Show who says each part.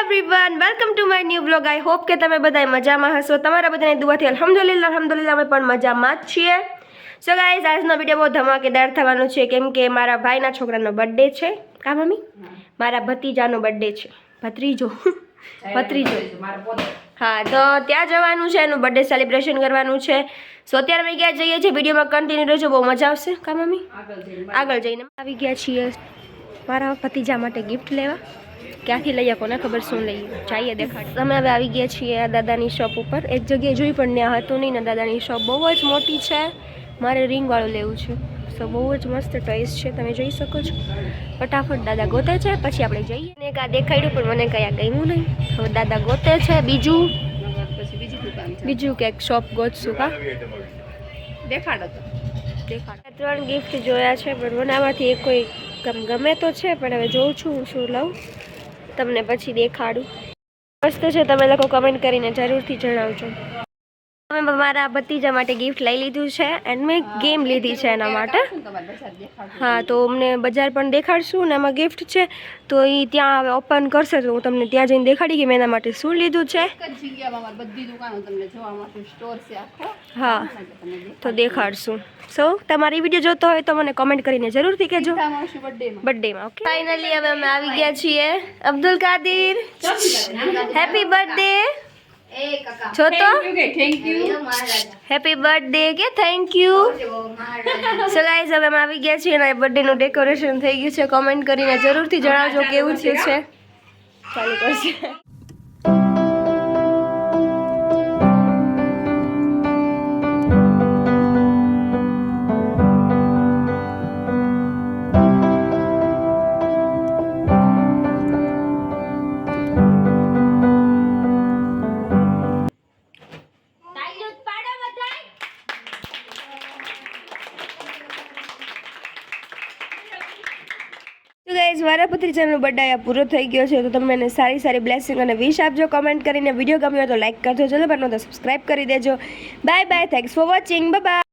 Speaker 1: Everyone welcome to my new blog I hope કે તમે બધા મજામાં હશો. તમારા બધાની દુઆથી અલહમદુલિલ્લા અલહમદુલિલ્લા અમે પણ મજામાં જ છીએ. સો ગાઈઝ આજનો વીડિયો બહુ ધમાકેદાર થવાનો છે કેમ કે મારા ભાઈના છોકરાનો બર્થડે છે. કા મમ્મી? મારા ભત્રીજાનો બર્થડે છે. ભત્રીજો. ભત્રીજો. હા તો ત્યાં જવાનું છે એનું બર્થડે સેલિબ્રેશન કરવાનું છે. સો અત્યારે અમે ગયા જઈએ છીએ વિડીયોમાં કન્ટિન્યુ રહેજો બહુ મજા આવશે. કા મમ્મી? આગળ જઈને. આવી ગયા છીએ. મારા ભત્રીજા માટે ગિફ્ટ લેવા. ક્યાંથી લઈએ કોને ખબર શું લઈએ? જઈએ દેખાડ અમે હવે આવી ગયા છીએ આ દાદાની શોપ ઉપર. એક જગ્યાએ જોઈ પણ ત્યાં હતું નહીં ને દાદાની શોપ. બહુ જ મોટી છે. મારે રિંગવાળું લેવું છે. સો બહુ જ મસ્ત ટોઈસ છે. તમે જોઈ શકો છો. ફટાફટ દાદા ગોતે છે પછી આપણે જઈએ. ને એક આ દેખાડ્યું પણ મને કયા ગયું નહીં. હવે દાદા ગોતે છે બીજું?
Speaker 2: પછી બીજી દુકાન છે
Speaker 1: બીજું ક્યાંક શોપ ગોતશું કા
Speaker 2: દેખાડો તો.
Speaker 1: દેખાડ. ત્રણ ગિફ્ટ જોયા છે પણ મને આમાંથી એક કોઈ ગમે તો છે પણ હવે જોઉં છું હું શું લઉં. તમને પછી દેખાડું. મસ્ત છે તમે લોકો કમેન્ટ કરીને જરૂરથી જણાવજો. અમે મારા ભતીજા માટે ગિફ્ટ લઈ લીધું છે એન્ડ મેં ગેમ લીધી છે એના માટે. હા તો અમને બજાર પણ દેખાડશું ને એમાં ગિફ્ટ છે. તો એ ત્યાં હવે ઓપન કરશે તો હું તમને ત્યાં જઈને દેખાડી કે મેં એના માટે શું લીધું છે. હા. તો દેખાડશું. સો તમારી વીડિયો જોતો હોય તો મને કોમેન્ટ કરીને જરૂરથી કહેજો. બર્થડેમાં ઓકે ફાઇનલી હવે અમે આવી ગયા છીએ. અબ્દુલ કાદિર. હેપી બર્થડે છો તો?
Speaker 2: Thank you કે
Speaker 1: હેપી બર્થડે કે થેન્ક યુ સો ગાઈઝ હવે અમે આવી ગયા છીએ અને બર્થડેનું ડેકોરેશન થઈ ગયું છે. કોમેન્ટ કરીને જરૂરથી જણાવજો કેવું છે. ચાલુ કરશે. ગાઈઝ મારા ચેનલ બર્થડે પૂરો થઈ ગયો છે, તો તમે એને સારી સારી બ્લેસિંગ અને વિશ આપજો. કમેન્ટ કરીને વીડિયો ગમ્યો તો લાઈક કરજો. ચલો બનો તો સબસ્ક્રાઈબ કરી દેજો. Bye bye thanks for watching bye